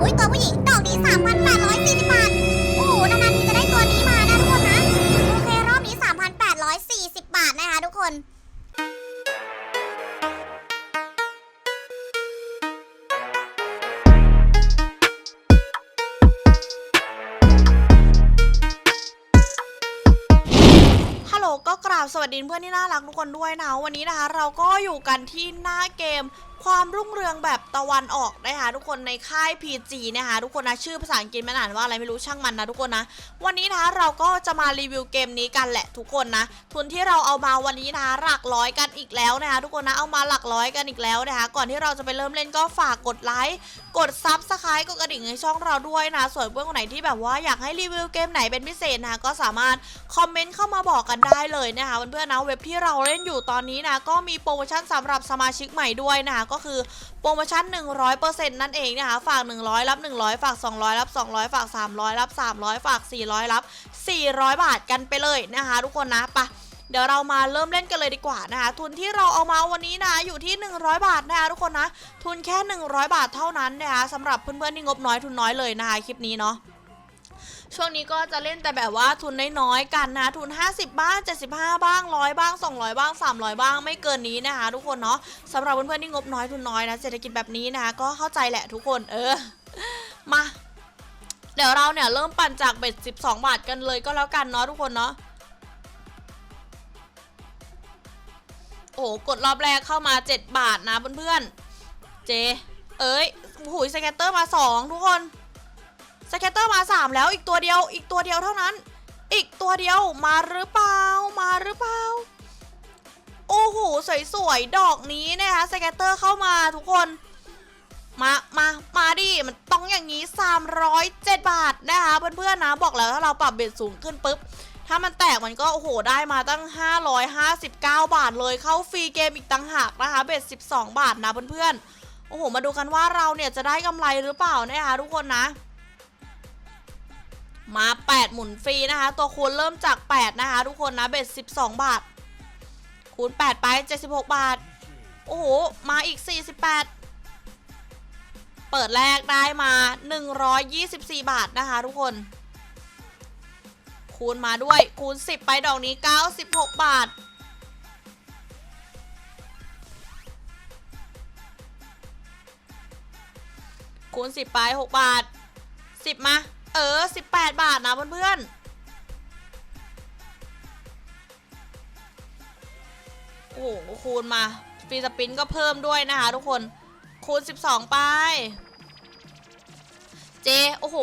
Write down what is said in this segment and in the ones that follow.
อุ้ยตัวผู้หญิงดอกนี้3,840บาท บสวัสดีเพื่อนที่น่ารักทุกคนด้วยนะวันนี้นะคะ เราก็อยู่กันที่หน้าเกมความรุ่งเรืองแบบตะวันออกนะคะทุกคนในค่าย PG นะคะทุกคนนะชื่อภาษาอังกฤษไม่อ่านว่าอะไรไม่รู้ช่างมันนะทุกคนนะวันนี้นะคะเราก็จะมารีวิวเกมนี้กันแหละทุกคนนะทุนที่เราเอามาวันนี้นะคะหลักร้อยกันอีกแล้วนะคะทุกคนนะเอามาหลักร้อยกันอีกแล้วนะคะก่อนที่เราจะไปเริ่มเล่นก็ฝากกดไลค์กดซับสไครต์กดกระดิ่งในช่องเราด้วยนะส่วนเพื่อนคนไหนที่แบบว่าอยากให้รีวิวเกมไหนเป็นพิเศษนะคะก็สามารถคอมเมนต์เข้ามาบอกกันได้เลยนะคะเพื่อนๆนะเว็บที่เราเล่นอยู่ตอนนี้นะก็มีโปรโมชั่นสำหรับสมาชิกใหม่ด้วยนะคะก็คือโปรโมชั่น 100%นั่นเองนะคะฝาก 100 รับ 100 ฝาก 200 รับ 200 ฝาก 300 รับ 300 ฝาก 400 รับ 400 บาทกันไปเลยนะคะทุกคนนะไปะเดี๋ยวเรามาเริ่มเล่นกันเลยดีกว่านะคะ ทุนที่เราเอามาวันนี้นะอยู่ที่ 100 บาทนะคะทุกคนนะ ทุนแค่ 100 บาทเท่านั้นนะคะสำหรับเพื่อนๆที่งบน้อยทุนน้อยเลยนะคะคลิปนี้เนาะ ช่วงนี้ก็จะเล่นแต่แบบว่าทุนน้อยๆกันนะทุน 50 บ้าง 75 บ้าง100บ้าง 200 บ้าง 300 บ้างไม่เกินนี้นะคะทุกคนเนาะสำหรับเพื่อนๆที่งบน้อยทุนน้อยนะเศรษฐกิจแบบนี้นะคะก็เข้าใจแหละทุกคนเออมาเดี๋ยวเราเนี่ยเริ่มปั่นจากเบ็ด 12 บาทกันเลยก็แล้วกันเนาะทุกคนเนาะโอ้โหกดรอบแรกเข้ามา 7 บาทนะเพื่อนๆเจ เอ้ยหุยสแกตเตอร์มา 2 ทุกคน สแกตเตอร์มา 3 แล้วอีกตัวเดียว อีกตัวเดียวเท่านั้น อีกตัวเดียวมาหรือเปล่า มาหรือเปล่า โอ้โห สวยๆ ดอกนี้นะคะสแกตเตอร์เข้ามาทุกคน มา มา มาดิ มันต้องอย่างนี้ 307 บาทนะคะ เพื่อนๆนะ บอกแล้วถ้าเราปรับเบ็ดสูงขึ้นปุ๊บ ถ้ามันแตกมันก็โอ้โหได้มาตั้ง 559 บาทเลยเข้าฟรีเกมอีกตั้งหากนะคะ เบ็ด12 บาทนะเพื่อนๆ โอ้โห มาดูกันว่าเราเนี่ยจะได้กำไรหรือเปล่านะคะทุกคนนะ มา 8 หมุนฟรีนะคะ ตัวคูณเริ่มจาก 8 นะคะ ทุกคนนะเบ็ด12 บาท คูณ 8 ไป 76 บาท โอ้โห มาอีก 48 เปิดแรกได้มา 124 บาทนะคะ ทุกคน คูณมาด้วยคูณ 10 ไปดอกนี้ 96 บาทคูณ10 ไป 6 บาท 10 มา เออ 18 บาทนะเพื่อนๆ โอ้โหคูณมาฟรีสปินก็เพิ่มด้วยนะคะทุกคน คูณ 12 ไป เจ โอ้โห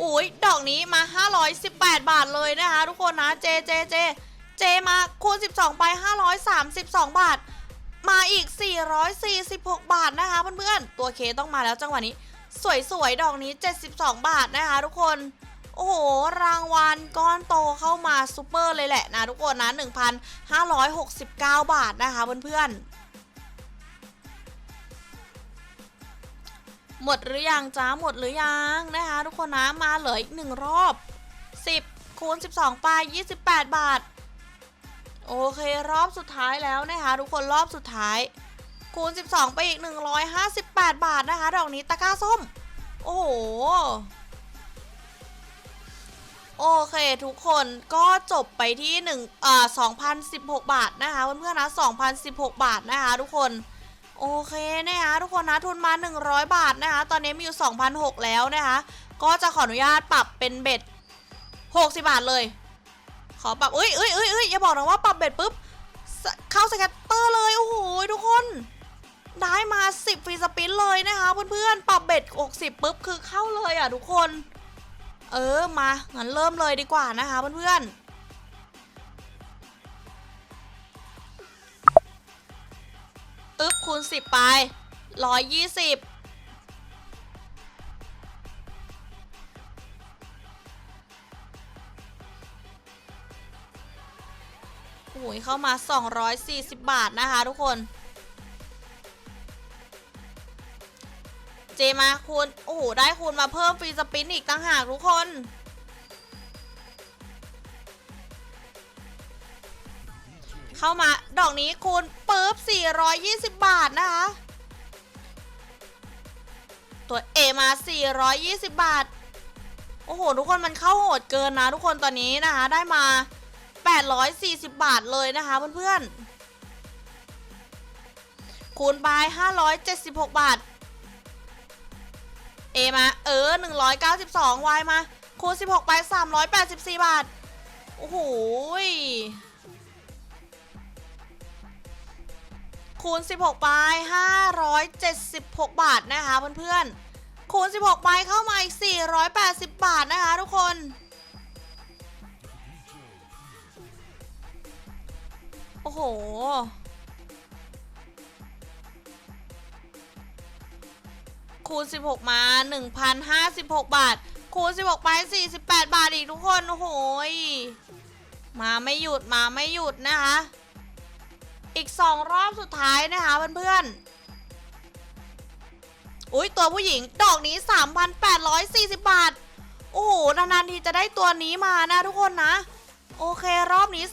อุ้ยดอกนี้มา 518 บาทเลยนะคะทุกคนนะเจเจเจเจมาคูณ 12 ไป 532 บาท มาอีก 446 บาทนะคะเพื่อนๆ ตัวเคต้องมาแล้วจังหวะนี้ สวยๆ ดอกนี้ 72 บาทนะคะทุกคน โอ้โห รางวัลก้อนโตเข้ามาซูเปอร์เลยแหละนะทุกคนนะ 1,569 บาทนะคะเพื่อนๆ หมดหรือยังจ้าหมดหรือยังนะคะทุกคนนะมาเหลืออีกหนึ่งรอบ 10คูณ12 ไป 28 บาท โอเค รอบสุดท้ายแล้วนะคะทุกคนรอบสุดท้ายคูณ 12 ไปอีก 18 บาทนะคะ ดอกนี้ตะกร้าส้ม โอ้โห โอเคทุกคนก็จบไปที่1อ่า2,016 บาทนะคะเพื่อนๆนะ2,016 บาทนะคะทุกคนโอเคนะคะทุกคนนะทุนมา 100 บาทนะคะตอนนี้มีอยู่ 2,006 แล้วนะคะก็จะขออนุญาตปรับเป็นเบ็ด60 บาทเลย ขอปรับเอ้ยเอ้ยเอ้ยอย่าบอกนะว่าปรับเบ็ดปุ๊บเข้าสแกตเตอร์เลย โอ้โหทุกคน ได้มา 10ฟรีสปินเลยนะคะเพื่อนๆ ปรับเบ็ด 60ปุ๊บคือเข้าเลยอะทุกคน เออมางั้นเริ่มเลยดีกว่านะคะเพื่อนๆอึ๊บคูณ10ไป120โอ้ยเข้ามา 240 บาทนะคะทุกคน เจมาคูณโอ้โห ได้คูณมาเพิ่มฟรีสปินอีกต่างหากทุกคน เข้ามาดอกนี้คูณปุ๊บ 420 บาทนะคะ ตัว A มา 420 บาท โอ้โห ทุกคนมันเข้าโหดเกินนะ ทุกคนตอนนี้นะคะ ได้มา 840 บาทเลยนะคะเพื่อนๆคูณไป576 บาท A มาเออ 192 Y มา คูณ 16 ไป 384 บาท โอ้โหคูณ 16 ไป 576 บาทนะคะเพื่อนๆ คูณ 16 ไปเข้ามาอีก 480 บาทนะคะทุกคนโอ้โห คูณ 16 มา 1,056 บาท คูณ 16 ไป 48 บาทอีกทุกคนโอ้โหยมาไม่หยุดมาไม่หยุดนะคะ อีก 2 รอบสุดท้ายนะคะเพื่อนๆอุ้ยตัวผู้หญิงดอกนี้ 3,840 บาท โอ้โห นานๆทีจะได้ตัวนี้มานะทุกคนนะ โอเครอบนี้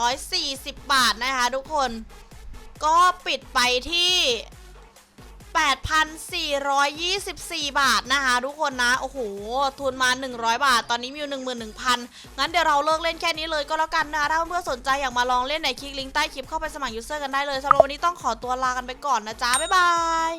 3,840 บาทนะคะทุกคน ก็ปิดไปที่ 8,424 บาทนะคะ ทุกคนนะ โอ้โห ทุนมา 100 บาท ตอนนี้มีอยู่11,000 งั้นเดี๋ยวเราเลิกเล่นแค่นี้เลยก็แล้วกันนะถ้าเพื่อนๆสนใจอยากมาลองเล่นไหนคลิกลิงก์ใต้คลิปเข้าไปสมัครยูเซอร์กันได้เลยสำหรับวันนี้ต้องขอตัวลากันไปก่อนนะจ๊ะ บ๊ายบาย